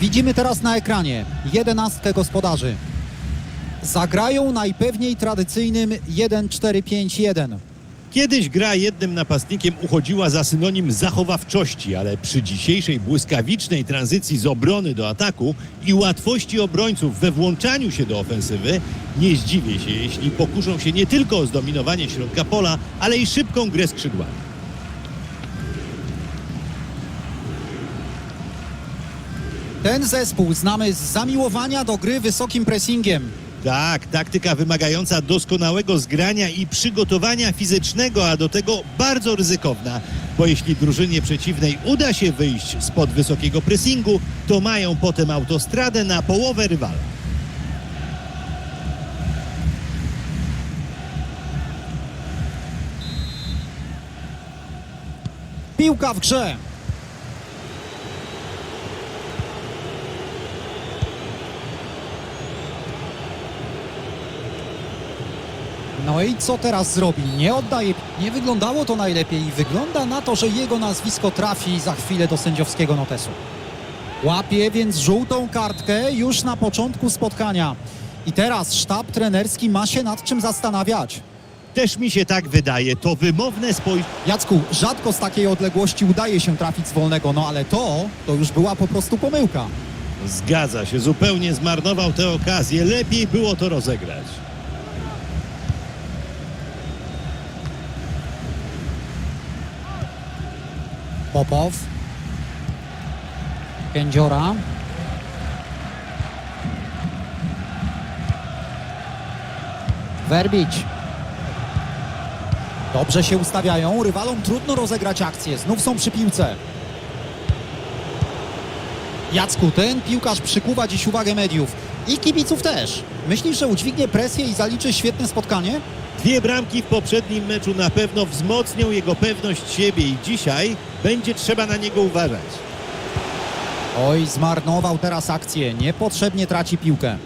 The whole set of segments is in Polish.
Widzimy teraz na ekranie jedenastkę gospodarzy. Zagrają najpewniej tradycyjnym 1-4-5-1. Kiedyś gra jednym napastnikiem uchodziła za synonim zachowawczości, ale przy dzisiejszej błyskawicznej tranzycji z obrony do ataku i łatwości obrońców we włączaniu się do ofensywy, nie zdziwię się, jeśli pokuszą się nie tylko o zdominowanie środka pola, ale i szybką grę skrzydłami. Ten zespół znamy z zamiłowania do gry wysokim pressingiem. Tak, taktyka wymagająca doskonałego zgrania i przygotowania fizycznego, a do tego bardzo ryzykowna, bo jeśli drużynie przeciwnej uda się wyjść spod wysokiego pressingu, to mają potem autostradę na połowę rywala. Piłka w grze. No i co teraz zrobi? Nie oddaje. Nie wyglądało to najlepiej i wygląda na to, że jego nazwisko trafi za chwilę do sędziowskiego notesu. Łapie więc żółtą kartkę już na początku spotkania. I teraz sztab trenerski ma się nad czym zastanawiać. Też mi się tak wydaje, to wymowne spojrzenie. Jacku, rzadko z takiej odległości udaje się trafić z wolnego, no ale to, to już była po prostu pomyłka. Zgadza się, zupełnie zmarnował tę okazję. Lepiej było to rozegrać. Popow. Kędziora. Werbić. Dobrze się ustawiają, rywalom trudno rozegrać akcję, znów są przy piłce. Jacku, ten piłkarz przykuwa dziś uwagę mediów i kibiców też. Myślisz, że udźwignie presję i zaliczy świetne spotkanie? Dwie bramki w poprzednim meczu na pewno wzmocnią jego pewność siebie i dzisiaj będzie trzeba na niego uważać. Oj, zmarnował teraz akcję. Niepotrzebnie traci piłkę.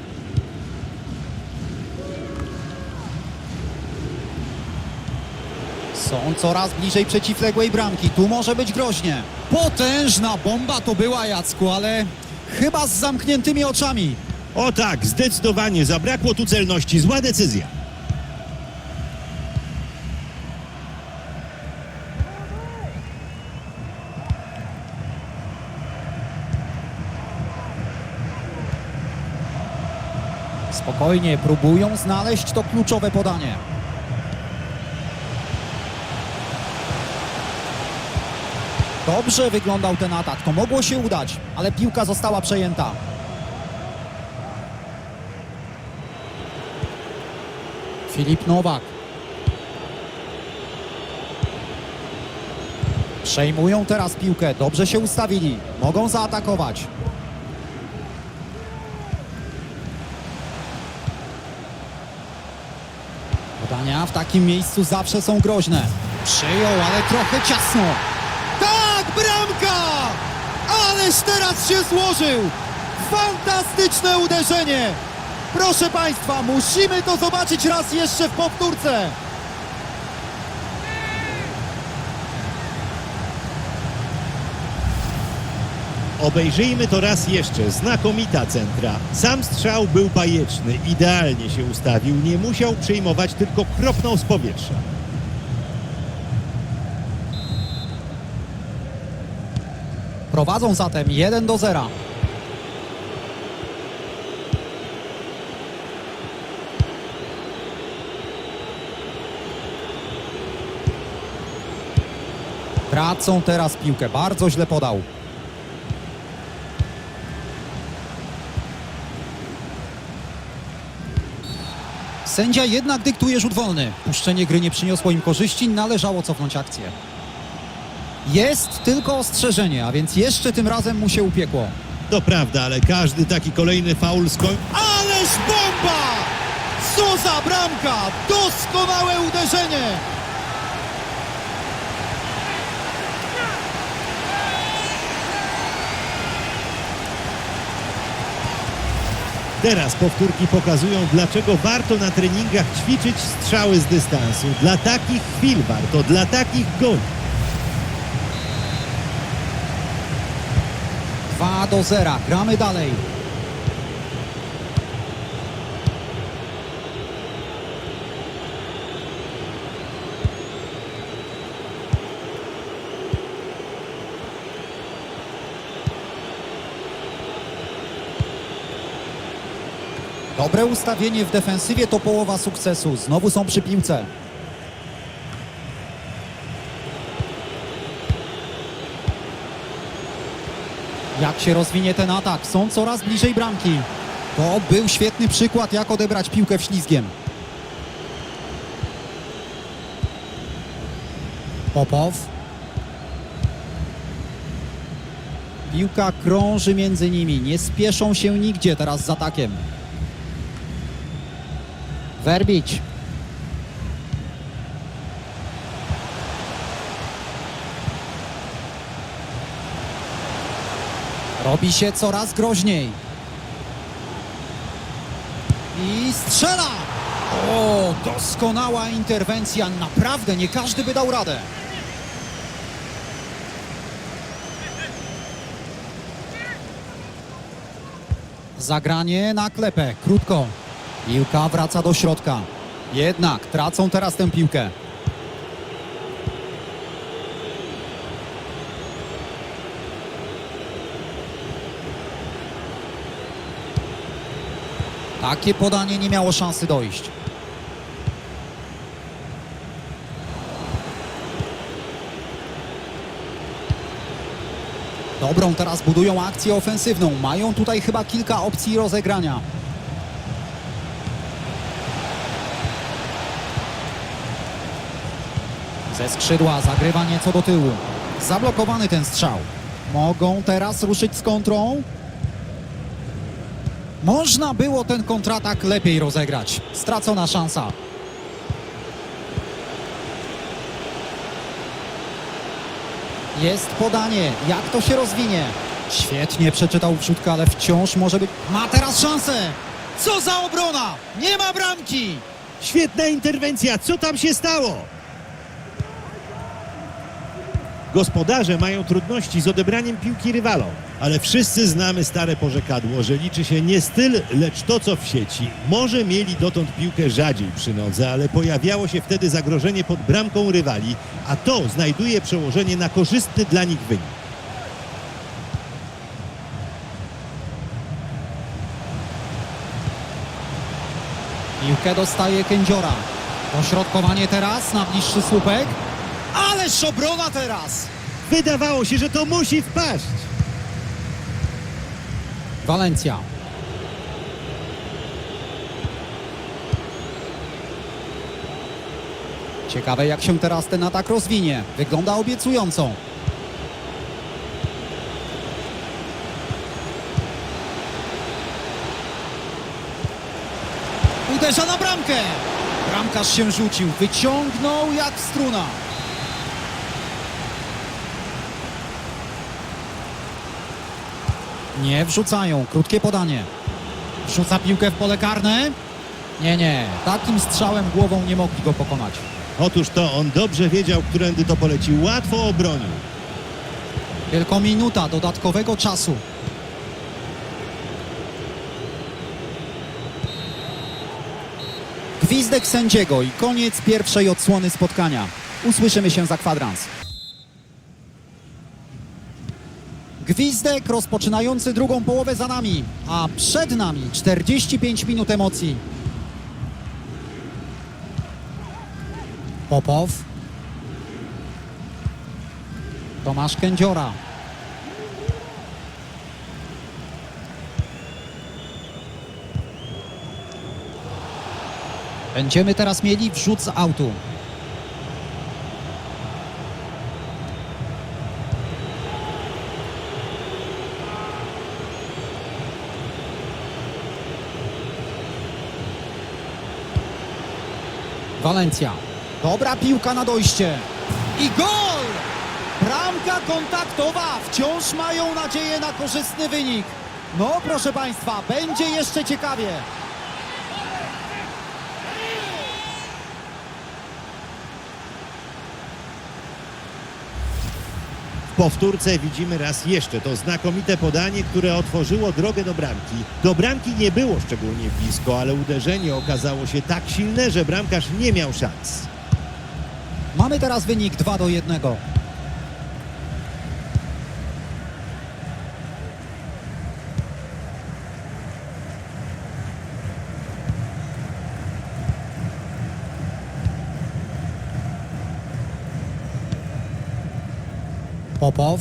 Są coraz bliżej przeciwległej bramki. Tu może być groźnie. Potężna bomba to była, Jacku, ale chyba z zamkniętymi oczami. O tak, zdecydowanie zabrakło tu celności. Zła decyzja. Spokojnie, próbują znaleźć to kluczowe podanie. Dobrze wyglądał ten atak, to mogło się udać, ale piłka została przejęta. Filip Nowak. Przejmują teraz piłkę, dobrze się ustawili, mogą zaatakować. Podania w takim miejscu zawsze są groźne. Przyjął, ale trochę ciasno. Tak, bramka! Ależ teraz się złożył! Fantastyczne uderzenie! Proszę Państwa, musimy to zobaczyć raz jeszcze w powtórce. Obejrzyjmy to raz jeszcze. Znakomita centra. Sam strzał był bajeczny, idealnie się ustawił, nie musiał przejmować, tylko kropnął z powietrza. Prowadzą zatem 1 do 0. Tracą teraz piłkę, bardzo źle podał. Sędzia jednak dyktuje rzut wolny. Puszczenie gry nie przyniosło im korzyści, należało cofnąć akcję. Jest tylko ostrzeżenie, a więc jeszcze tym razem mu się upiekło. To prawda, ale każdy taki kolejny faul skoń... Ależ bomba! Co za bramka! Doskonałe uderzenie! Teraz powtórki pokazują, dlaczego warto na treningach ćwiczyć strzały z dystansu. Dla takich chwil warto, dla takich goli. 2 do 0. Gramy dalej. Dobre ustawienie w defensywie to połowa sukcesu. Znowu są przy piłce. Jak się rozwinie ten atak? Są coraz bliżej bramki. To był świetny przykład, jak odebrać piłkę w ślizgiem. Popow. Piłka krąży między nimi. Nie spieszą się nigdzie teraz z atakiem. Werbić. Robi się coraz groźniej. I strzela! O, doskonała interwencja. Naprawdę nie każdy by dał radę. Zagranie na klepę, krótko. Piłka wraca do środka. Jednak tracą teraz tę piłkę. Takie podanie nie miało szansy dojść. Dobrą teraz budują akcję ofensywną. Mają tutaj chyba kilka opcji rozegrania. Ze skrzydła zagrywa nieco do tyłu. Zablokowany ten strzał. Mogą teraz ruszyć z kontrą. Można było ten kontratak lepiej rozegrać. Stracona szansa. Jest podanie. Jak to się rozwinie? Świetnie przeczytał wrzutkę, ale wciąż może być... Ma teraz szansę! Co za obrona! Nie ma bramki! Świetna interwencja, co tam się stało? Gospodarze mają trudności z odebraniem piłki rywalom, ale wszyscy znamy stare porzekadło, że liczy się nie styl, lecz to, co w sieci. Może mieli dotąd piłkę rzadziej przy nodze, ale pojawiało się wtedy zagrożenie pod bramką rywali, a to znajduje przełożenie na korzystny dla nich wynik. Piłkę dostaje Kędziora. Dośrodkowanie teraz na bliższy słupek. Ależ obrona teraz! Wydawało się, że to musi wpaść. Walencja. Ciekawe jak się teraz ten atak rozwinie. Wygląda obiecująco. Uderza na bramkę. Bramkarz się rzucił. Wyciągnął jak struna. Nie wrzucają. Krótkie podanie. Wrzuca piłkę w pole karne. Nie, nie. Takim strzałem głową nie mogli go pokonać. Otóż to on dobrze wiedział, którędy to poleci. Łatwo obronił. Tylko minuta dodatkowego czasu. Gwizdek sędziego i koniec pierwszej odsłony spotkania. Usłyszymy się za kwadrans. Gwizdek rozpoczynający drugą połowę za nami, a przed nami 45 minut emocji. Popow. Tomasz Kędziora. Będziemy teraz mieli wrzut z autu. Walencja. Dobra piłka na dojście. I gol! Bramka kontaktowa. Wciąż mają nadzieję na korzystny wynik. No, proszę Państwa, będzie jeszcze ciekawie. Powtórce widzimy raz jeszcze to znakomite podanie, które otworzyło drogę do bramki. Do bramki nie było szczególnie blisko, ale uderzenie okazało się tak silne, że bramkarz nie miał szans. Mamy teraz wynik 2 do 1. Popow.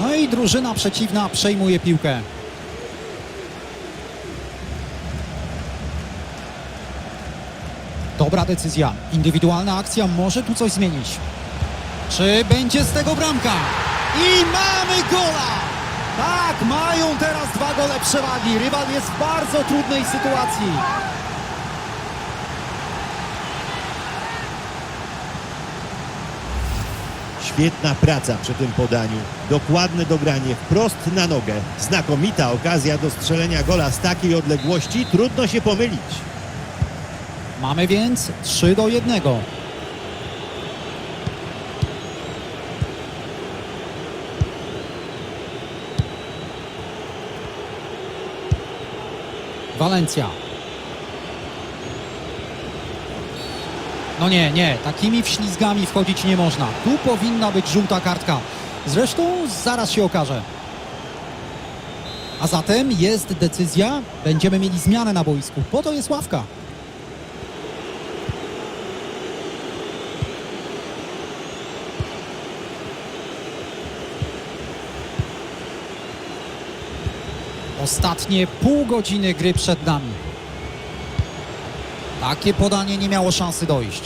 No i drużyna przeciwna przejmuje piłkę. Dobra decyzja. Indywidualna akcja może tu coś zmienić. Czy będzie z tego bramka? I mamy gola! Tak, mają teraz dwa gole przewagi. Rywal jest w bardzo trudnej sytuacji. Świetna praca przy tym podaniu. Dokładne dogranie wprost na nogę. Znakomita okazja do strzelenia gola z takiej odległości. Trudno się pomylić. Mamy więc 3 do 1. Walencja. No nie, nie, takimi wślizgami wchodzić nie można. Tu powinna być żółta kartka. Zresztą zaraz się okaże. A zatem jest decyzja, będziemy mieli zmianę na boisku. Po to jest ławka. Ostatnie pół godziny gry przed nami. Takie podanie nie miało szansy dojść.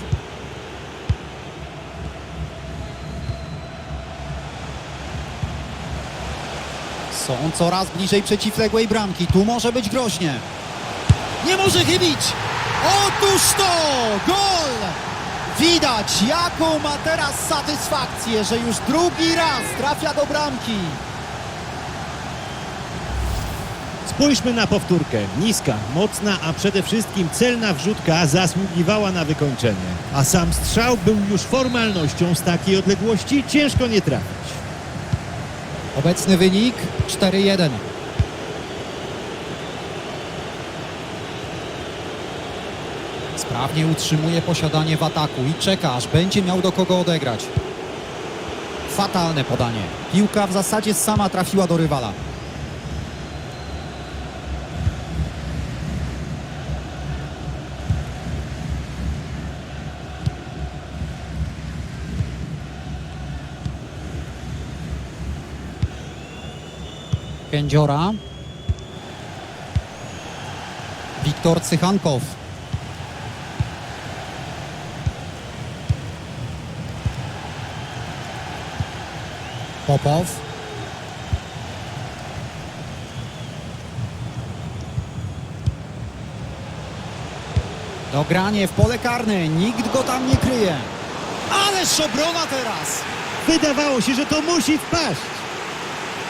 Są coraz bliżej przeciwległej bramki. Tu może być groźnie. Nie może chybić! Otóż to! Gol! Widać, jaką ma teraz satysfakcję, że już drugi raz trafia do bramki. Spójrzmy na powtórkę. Niska, mocna, a przede wszystkim celna wrzutka zasługiwała na wykończenie. A sam strzał był już formalnością z takiej odległości ciężko nie trafić. Obecny wynik 4-1. Sprawnie utrzymuje posiadanie w ataku i czeka, aż będzie miał do kogo odegrać. Fatalne podanie. Piłka w zasadzie sama trafiła do rywala. Kędziora. Wiktor Cychankow. Popow. Dogranie w pole karne. Nikt go tam nie kryje. Ależ obrona teraz! Wydawało się, że to musi wpaść.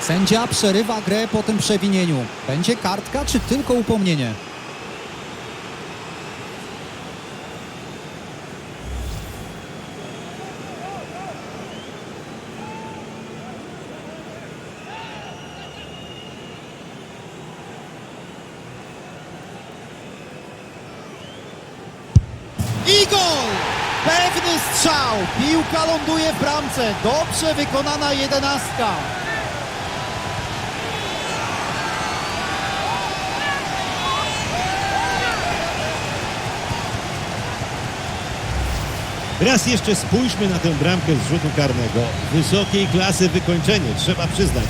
Sędzia przerywa grę po tym przewinieniu. Będzie kartka czy tylko upomnienie? I! Pewny strzał! Piłka ląduje w bramce. Dobrze wykonana jedenastka. Raz jeszcze spójrzmy na tę bramkę z rzutu karnego. Wysokiej klasy wykończenie, trzeba przyznać.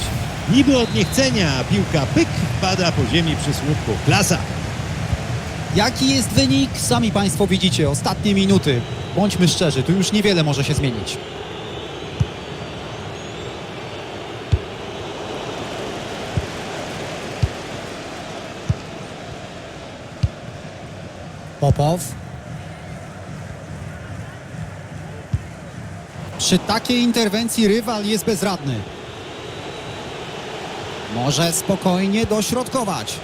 Niby od niechcenia, piłka pyk pada po ziemi przy słupku. Klasa. Jaki jest wynik? Sami Państwo widzicie, ostatnie minuty. Bądźmy szczerzy, tu już niewiele może się zmienić. Popow. Przy takiej interwencji rywal jest bezradny. Może spokojnie dośrodkować.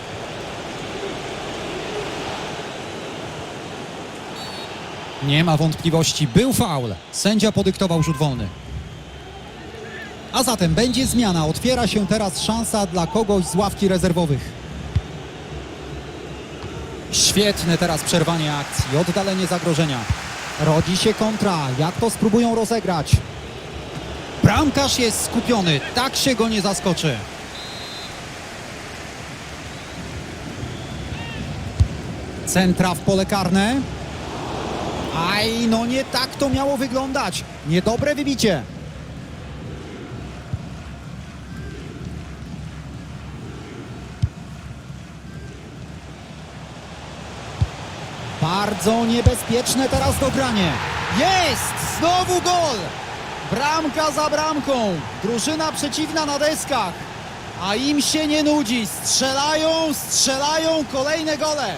Nie ma wątpliwości, był faul. Sędzia podyktował rzut wolny. A zatem będzie zmiana. Otwiera się teraz szansa dla kogoś z ławki rezerwowych. Świetne teraz przerwanie akcji, oddalenie zagrożenia. Rodzi się kontra. Jak to spróbują rozegrać? Bramkarz jest skupiony. Tak się go nie zaskoczy. Centra w pole karne. Aj, no nie tak to miało wyglądać. Niedobre wybicie. Bardzo niebezpieczne teraz dogranie. Jest! Znowu gol! Bramka za bramką. Drużyna przeciwna na deskach. A im się nie nudzi. Strzelają, strzelają kolejne gole.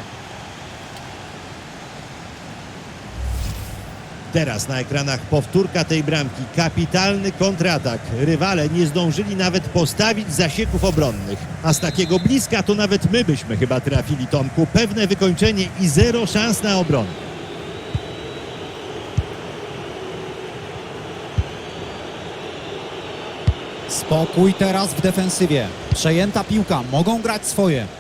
Teraz na ekranach powtórka tej bramki. Kapitalny kontratak. Rywale nie zdążyli nawet postawić zasieków obronnych. A z takiego bliska to nawet my byśmy chyba trafili, Tomku. Pewne wykończenie i zero szans na obronę. Spokój teraz w defensywie. Przejęta piłka, mogą grać swoje.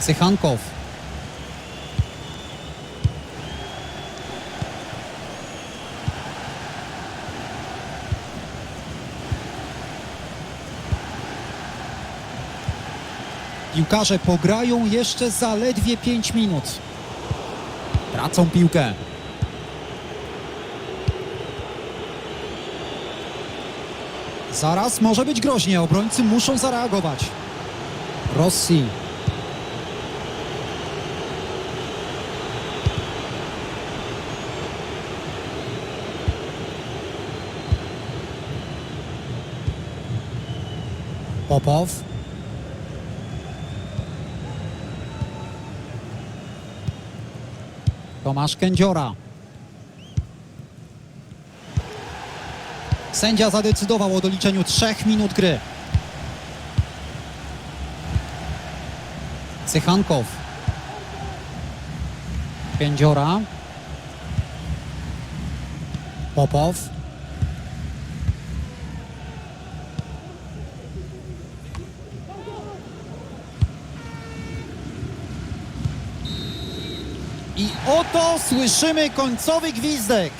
Sychankow. Piłkarze pograją jeszcze zaledwie 5 minut. Tracą piłkę. Zaraz może być groźnie. Obrońcy muszą zareagować. Rossi. Popow. Tomasz Kędziora. Sędzia zadecydował o doliczeniu trzech minut gry. Cychankow. Kędziora. Popow. I oto słyszymy końcowy gwizdek.